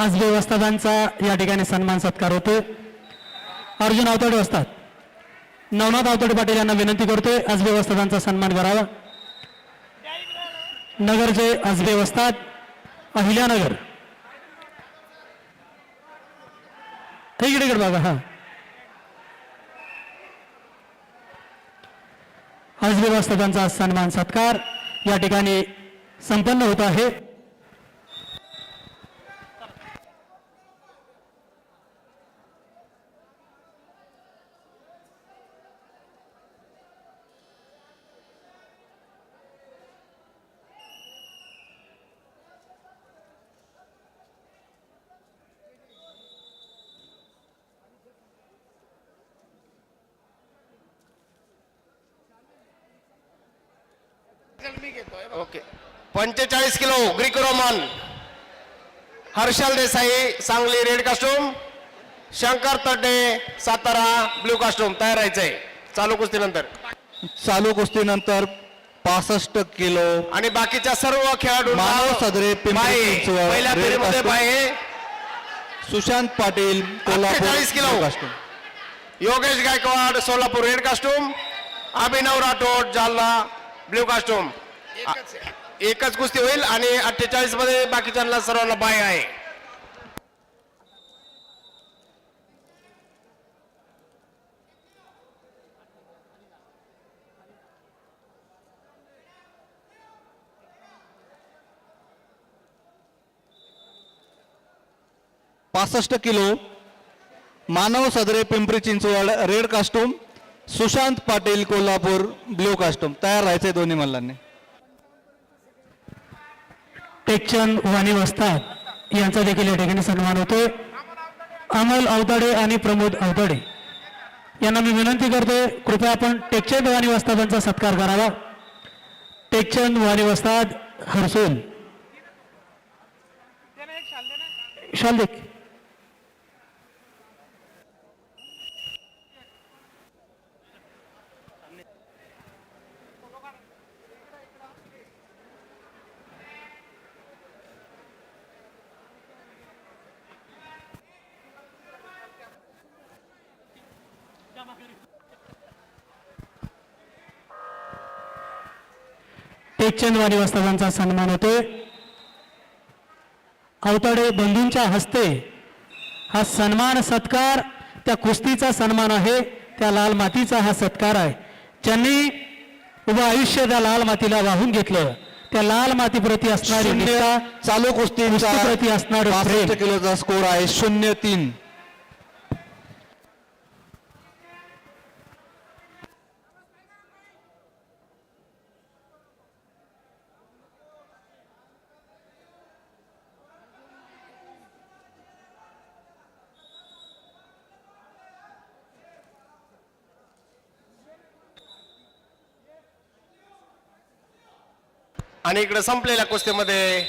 आजबे वस्तादांचा या ठिकाणी सन्मान सत्कार होतो अर्जुन अवतडे वस्ताद नवनाथ अवतडे पाटील यांना विनंती करतोय आजबे वस्तादांचा सन्मान करावा. नगरचे आजबे वस्ताद अहिल्यानगर. इकडे इकडे बाबा हा. आजबे वस्तादांचा सन्मान सत्कार या ठिकाणी संपन्न होत आहे. ओके. पंचेचाळीस kilo Greek Roman. Harshal Desai Sangli red costume. Shankar Tadde Satara blue costume तयार राहायचंय. चालू कुस्तीनंतर. चालू कुस्तीनंतर पासष्ट किलो. आणि बाकीच्या सर्व खेळाडू सदरे, पहिल्या रेड फेरीमध्ये. बाहे Sushant Patil Kolhapur 48 kilo. Yogesh Gaikwad Solapur red costume. Abhinav Rathod Jalna blue costume. एकच कुस्ती होईल आणि अठ्ठेचाळीसमध्ये बाकीच्यांना सर्वांना बाय आहे. पासष्ट kilo Manav Sadare Pimpri Chinchwad red costume Sushant Patil Kolhapur blue costume तयार राहायचे दोन्ही मल्लांनी. टेकचंद वाणी वस्ताद यांचा देखील या ठिकाणी सन्मान होतोय. अमल अवताडे आणि प्रमोद अवताडे यांना मी विनंती करतोय कृपया आपण टेकचंद वाणी वस्तादांचा सत्कार करावा. टेकचंद वाणी वस्ताद हरसोल. शाल देख वाणी वस्तादांचा सन्मान होतोय. अवताडे बंधूंच्या हस्ते हा सन्मान सत्कार त्या कुस्तीचा सन्मान आहे त्या लाल मातीचा हा सत्कार आहे. ज्यांनी उभं आयुष्य त्या लाल मातीला वाहून घेतलं त्या लाल मातीप्रती असणारी चालू कुस्तीचा कुस्तीप्रती असणारं. किलोचा स्कोर आहे शून्य तीन. आणि इकडे संपलेल्या कुस्तीमध्ये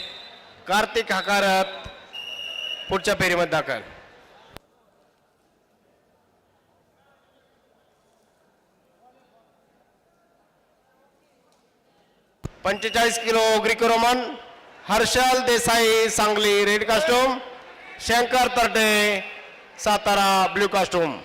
कार्तिक हकारत पुढच्या फेरीमध्ये दाखल. पंचेचाळीस kilo Greek Roman Harshal Desai Sangli red costume Shankar Tarte Satara blue costume.